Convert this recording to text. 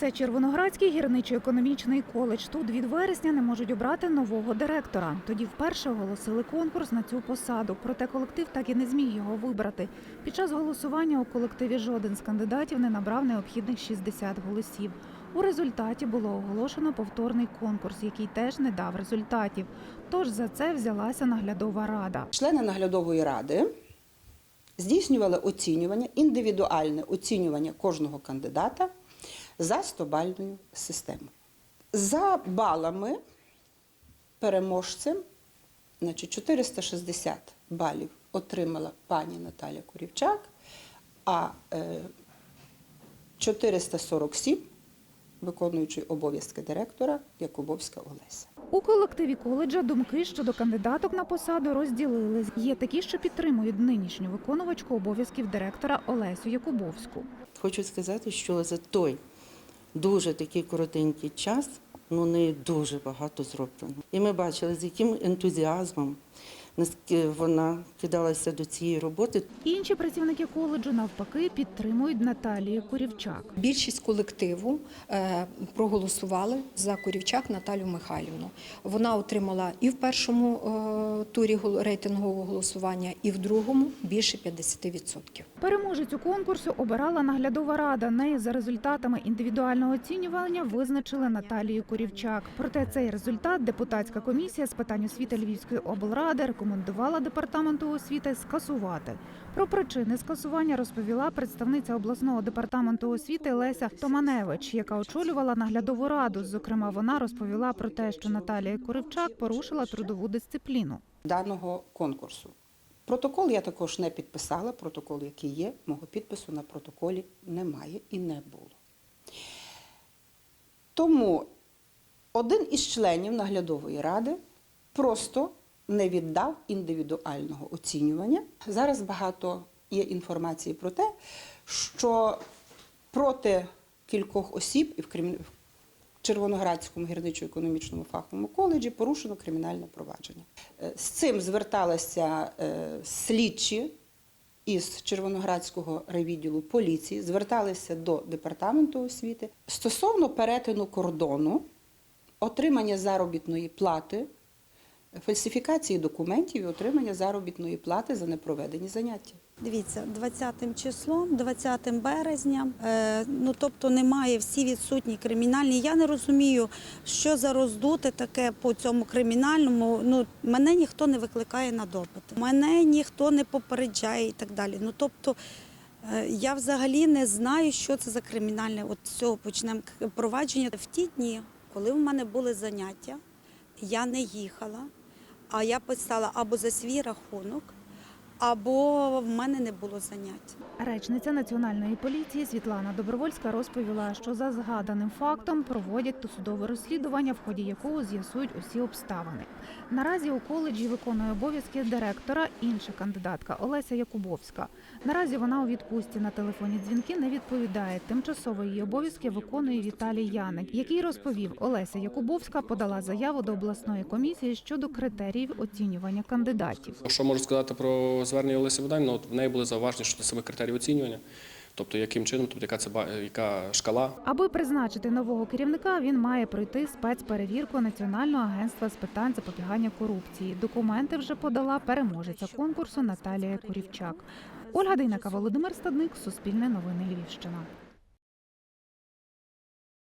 Це Червоноградський гірничо-економічний коледж. Тут від вересня не можуть обрати нового директора. Тоді вперше оголосили конкурс на цю посаду. Проте колектив так і не зміг його вибрати. Під час голосування у колективі жоден з кандидатів не набрав необхідних 60 голосів. У результаті було оголошено повторний конкурс, який теж не дав результатів. Тож за це взялася наглядова рада. Члени наглядової ради здійснювали оцінювання, індивідуальне оцінювання кожного кандидата за 100-бальною системою. За балами переможцем, значить, 460 балів отримала пані Наталя Курівчак, а е, 447 виконуючий обов'язки директора Якубовська Олеся. У колективі коледжа думки щодо кандидаток на посаду розділились. Є такі, що підтримують нинішню виконувачку обов'язків директора Олесю Якубовську. Хочу сказати, що за той дуже такий коротенький час ну, дуже багато зроблено. І ми бачили, з яким ентузіазмом вона кидалася до цієї роботи. Інші працівники коледжу навпаки підтримують Наталію Курівчак. Більшість колективу е, проголосували за Корівчак Наталю Михайлівну. Вона отримала і в першому е, турі рейтингового голосування, і в другому більше 50%. Переможецю конкурсу обирала наглядова рада. Нею за результатами індивідуального оцінювання визначили Наталію Курівчак. Проте цей результат депутатська комісія з питань освіти Львівської облради рекомендувала департаменту освіти скасувати. Про причини скасування розповіла представниця обласного департаменту освіти Леся Томаневич, яка очолювала наглядову раду. Зокрема, вона розповіла про те, що Наталія Курівчак порушила трудову дисципліну. даного конкурсу. Протокол я також не підписала, протокол, який є, мого підпису на протоколі немає і не було. Тому один із членів наглядової ради просто не віддав індивідуального оцінювання. Зараз багато є інформації про те, що проти кількох осіб і в Червоноградському гірничо-економічному фаховому коледжі порушено кримінальне провадження. Е, З цим зверталися е, слідчі із Червоноградського райвідділу поліції, зверталися до департаменту освіти стосовно перетину кордону, отримання заробітної плати, фальсифікації документів і отримання заробітної плати за непроведені заняття. Дивіться, 20 числом, 20 березня, е, ну тобто немає всі відсутні кримінальні. Я не розумію, що за роздути таке по цьому кримінальному. Ну мене ніхто не викликає на допит, мене ніхто не попереджає і так далі. Ну тобто. е, Я взагалі не знаю, що це за кримінальне. От цього почнемо провадження. В ті дні, коли в мене були заняття, я не їхала, а я писала або за свій рахунок, або в мене не було занять. Речниця національної поліції Світлана Добровольська розповіла, що за згаданим фактом проводять досудове розслідування, в ході якого з'ясують усі обставини. Наразі у коледжі виконує обов'язки директора інша кандидатка Олеся Якубовська. Наразі вона у відпустці на телефонні дзвінки не відповідає. Тимчасово її обов'язки виконує Віталій Яник, який розповів, Олеся Якубовська подала заяву до обласної комісії щодо критеріїв оцінювання кандидатів. Що можу сказати про звернення Олеся Бодай? Ну, в неї були зауваження щодо саме критерії оцінювання, тобто яким чином, тобто яка це яка шкала. Аби призначити нового керівника, він має пройти спецперевірку Національного агентства з питань запобігання корупції. Документи вже подала переможеця конкурсу Наталія Курівчак. Ольга Дейнака, Володимир Стадник, Суспільне новини Львівщина.